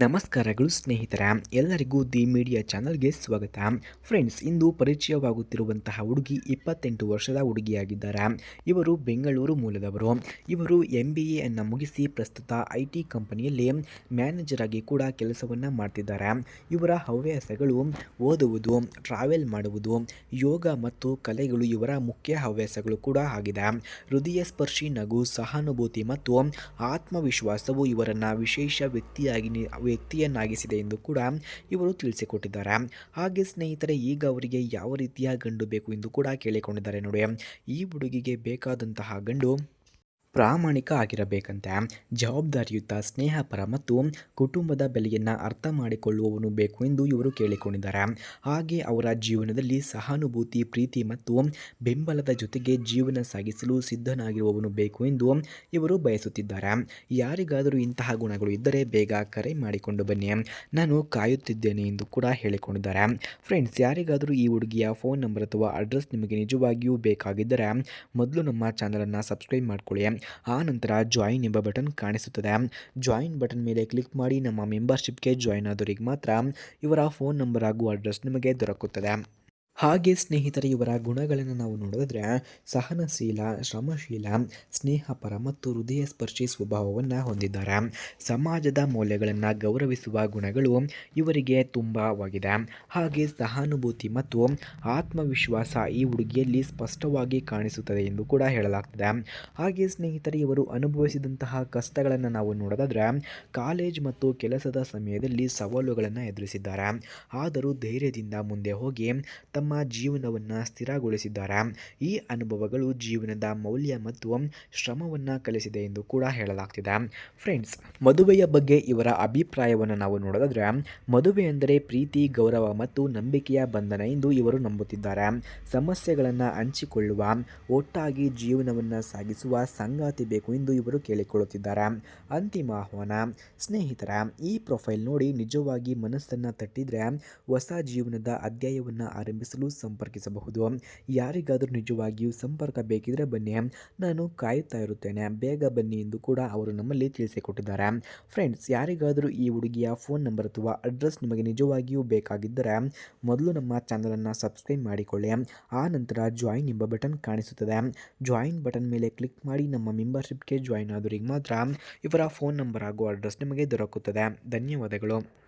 ನಮಸ್ಕಾರಗಳು ಸ್ನೇಹಿತರ, ಎಲ್ಲರಿಗೂ ದಿ ಮೀಡಿಯಾ ಚಾನಲ್ಗೆ ಸ್ವಾಗತ. ಫ್ರೆಂಡ್ಸ್, ಇಂದು ಪರಿಚಯವಾಗುತ್ತಿರುವಂತಹ ಹುಡುಗಿ, ಇಪ್ಪತ್ತೆಂಟು ವರ್ಷದ ಹುಡುಗಿಯಾಗಿದ್ದಾರೆ. ಇವರು ಬೆಂಗಳೂರು ಮೂಲದವರು. ಇವರು ಎಂ ಬಿ ಎನ್ನು ಮುಗಿಸಿ ಪ್ರಸ್ತುತ ಐ ಟಿ ಕಂಪನಿಯಲ್ಲಿ ಮ್ಯಾನೇಜರ್ ಆಗಿ ಕೂಡ ಕೆಲಸವನ್ನು ಮಾಡ್ತಿದ್ದಾರೆ. ಇವರ ಹವ್ಯಾಸಗಳು ಓದುವುದು ಟ್ರಾವೆಲ್ ಮಾಡುವುದು, ಯೋಗ ಮತ್ತು ಕಲೆಗಳು ಇವರ ಮುಖ್ಯ ಹವ್ಯಾಸಗಳು ಕೂಡ ಆಗಿದೆ. ಹೃದಯ ಸ್ಪರ್ಶಿ, ನಗು, ಸಹಾನುಭೂತಿ ಮತ್ತು ಆತ್ಮವಿಶ್ವಾಸವು ಇವರನ್ನು ವಿಶೇಷ ವ್ಯಕ್ತಿಯಾಗಿ ವ್ಯಕ್ತಿಯನ್ನಾಗಿಸಿದೆ ಎಂದು ಕೂಡ ಇವರು ತಿಳಿಸಿಕೊಟ್ಟಿದ್ದಾರೆ. ಹಾಗೆ ಸ್ನೇಹಿತರೆ, ಈಗ ಅವರಿಗೆ ಯಾವ ರೀತಿಯ ಗಂಡು ಬೇಕು ಎಂದು ಕೂಡ ಕೇಳಿಕೊಂಡಿದ್ದಾರೆ ನೋಡಿ ಈ ಹುಡುಗಿಗೆ ಬೇಕಾದಂತಹ ಗಂಡು ಪ್ರಾಮಾಣಿಕ ಆಗಿರಬೇಕಂತೆ ಜವಾಬ್ದಾರಿಯುತ ಸ್ನೇಹಪರ ಮತ್ತು ಕುಟುಂಬದ ಬೆಲೆಯನ್ನು ಅರ್ಥ ಮಾಡಿಕೊಳ್ಳುವವನು ಬೇಕು ಎಂದು ಇವರು ಕೇಳಿಕೊಂಡಿದ್ದಾರೆ. ಹಾಗೆ ಅವರ ಜೀವನದಲ್ಲಿ ಸಹಾನುಭೂತಿ, ಪ್ರೀತಿ ಮತ್ತು ಬೆಂಬಲದ ಜೊತೆಗೆ ಜೀವನ ಸಾಗಿಸಲು ಸಿದ್ಧನಾಗಿರುವವನು ಬೇಕು ಎಂದು ಇವರು ಬಯಸುತ್ತಿದ್ದಾರೆ. ಯಾರಿಗಾದರೂ ಇಂತಹ ಗುಣಗಳು ಇದ್ದರೆ ಬೇಗ ಕರೆ ಮಾಡಿಕೊಂಡು ಬನ್ನಿ. ನಾನು ಕಾಯುತ್ತಿದ್ದೇನೆ ಎಂದು ಕೂಡ ಹೇಳಿಕೊಂಡಿದ್ದಾರೆ. ಫ್ರೆಂಡ್ಸ್, ಯಾರಿಗಾದರೂ ಈ ಹುಡುಗಿಯ ಫೋನ್ ನಂಬರ್ ಅಥವಾ ಅಡ್ರೆಸ್ ನಿಮಗೆ ನಿಜವಾಗಿಯೂ ಬೇಕಾಗಿದ್ದರೆ ಮೊದಲು ನಮ್ಮ ಚಾನಲನ್ನು ಸಬ್ಸ್ಕ್ರೈಬ್ ಮಾಡ್ಕೊಳ್ಳಿ. ಆ ನಂತರ ಜಾಯಿನ್ ಎಂಬ ಬಟನ್ ಕಾಣಿಸುತ್ತದೆ. ಜಾಯಿನ್ ಬಟನ್ ಮೇಲೆ ಕ್ಲಿಕ್ ಮಾಡಿ ನಮ್ಮ ಮೆಂಬರ್ಶಿಪ್ಗೆ ಜಾಯಿನ್ ಆದವರಿಗೆ ಮಾತ್ರ ಇವರ ಫೋನ್ ನಂಬರ್ ಹಾಗೂ ಅಡ್ರೆಸ್ ನಿಮಗೆ ದೊರಕುತ್ತದೆ. ಹಾಗೆ ಸ್ನೇಹಿತರೆ, ಇವರ ಗುಣಗಳನ್ನು ನಾವು ನೋಡಿದ್ರೆ ಸಹನಶೀಲ, ಶ್ರಮಶೀಲ, ಸ್ನೇಹಪರ ಮತ್ತು ಹೃದಯ ಸ್ಪರ್ಶಿ ಸ್ವಭಾವವನ್ನು ಹೊಂದಿದ್ದಾರೆ. ಸಮಾಜದ ಮೌಲ್ಯಗಳನ್ನು ಗೌರವಿಸುವ ಗುಣಗಳು ಇವರಿಗೆ ತುಂಬವಾಗಿದೆ. ಹಾಗೆ ಸಹಾನುಭೂತಿ ಮತ್ತು ಆತ್ಮವಿಶ್ವಾಸ ಈ ಹುಡುಗಿಯಲ್ಲಿ ಸ್ಪಷ್ಟವಾಗಿ ಕಾಣಿಸುತ್ತದೆ ಎಂದು ಕೂಡ ಹೇಳಲಾಗ್ತದೆ. ಹಾಗೆ ಸ್ನೇಹಿತರೆ, ಇವರು ಅನುಭವಿಸಿದಂತಹ ಕಷ್ಟಗಳನ್ನು ನಾವು ನೋಡೋದಾದ್ರೆ ಕಾಲೇಜ್ ಮತ್ತು ಕೆಲಸದ ಸಮಯದಲ್ಲಿ ಸವಾಲುಗಳನ್ನು ಎದುರಿಸಿದ್ದಾರೆ. ಆದರೂ ಧೈರ್ಯದಿಂದ ಮುಂದೆ ಹೋಗಿ ತಮ್ಮ ಜೀವನವನ್ನು ಸ್ಥಿರಗೊಳಿಸಿದ್ದಾರೆ? ಈ ಅನುಭವಗಳು ಜೀವನದ ಮೌಲ್ಯ ಮತ್ತು ಶ್ರಮವನ್ನು ಕಲಿಸಿದೆ ಎಂದು ಕೂಡ ಹೇಳಲಾಗ್ತಿದೆ. ಫ್ರೆಂಡ್ಸ್, ಮದುವೆಯ ಬಗ್ಗೆ ಇವರ ಅಭಿಪ್ರಾಯವನ್ನು ನಾವು ನೋಡೋದಾದ್ರೆ, ಮದುವೆ ಎಂದರೆ ಪ್ರೀತಿ, ಗೌರವ ಮತ್ತು ನಂಬಿಕೆಯ ಬಂಧನ ಎಂದು ಇವರು ನಂಬುತ್ತಿದ್ದಾರೆ. ಸಮಸ್ಯೆಗಳನ್ನು ಹಂಚಿಕೊಳ್ಳುವ, ಒಟ್ಟಾಗಿ ಜೀವನವನ್ನು ಸಾಗಿಸುವ ಸಂಗಾತಿ ಬೇಕು ಎಂದು ಇವರು ಕೇಳಿಕೊಳ್ಳುತ್ತಿದ್ದಾರೆ. ಅಂತಿಮ ಆಹ್ವಾನ, ಸ್ನೇಹಿತರ, ಈ ಪ್ರೊಫೈಲ್ ನೋಡಿ ನಿಜವಾಗಿ ಮನಸ್ಸನ್ನು ತಟ್ಟಿದ್ರೆ ಹೊಸ ಜೀವನದ ಅಧ್ಯಾಯವನ್ನು ಆರಂಭಿಸಲು ಸಂಪರ್ಕಿಸಬಹುದು. ಯಾರಿಗಾದರೂ ನಿಜವಾಗಿಯೂ ಸಂಪರ್ಕ ಬೇಕಿದ್ರೆ ಬನ್ನಿ. ನಾನು ಕಾಯುತ್ತಾ ಇರುತ್ತೇನೆ. ಬೇಗ ಬನ್ನಿ ಎಂದು ಕೂಡ ಅವರು ನಮ್ಮಲ್ಲಿ ತಿಳಿಸಿಕೊಟ್ಟಿದ್ದಾರೆ. ಫ್ರೆಂಡ್ಸ್, ಯಾರಿಗಾದರೂ ಈ ಹುಡುಗಿಯ ಫೋನ್ ನಂಬರ್ ಅಥವಾ ಅಡ್ರೆಸ್ ನಿಮಗೆ ನಿಜವಾಗಿಯೂ ಬೇಕಾಗಿದ್ದರೆ ಮೊದಲು ನಮ್ಮ ಚಾನಲನ್ನು ಸಬ್ಸ್ಕ್ರೈಬ್ ಮಾಡಿಕೊಳ್ಳಿ. ಆ ನಂತರ ಜಾಯಿನ್ ಎಂಬ ಬಟನ್ ಕಾಣಿಸುತ್ತದೆ. ಜಾಯಿನ್ ಬಟನ್ ಮೇಲೆ ಕ್ಲಿಕ್ ಮಾಡಿ ನಮ್ಮ ಮೆಂಬರ್ಶಿಪ್ಗೆ ಜಾಯಿನ್ ಆದವರಿಗೆ ಮಾತ್ರ ಇವರ ಫೋನ್ ನಂಬರ್ ಹಾಗೂ ಅಡ್ರೆಸ್ ನಿಮಗೆ ದೊರಕುತ್ತದೆ. ಧನ್ಯವಾದಗಳು.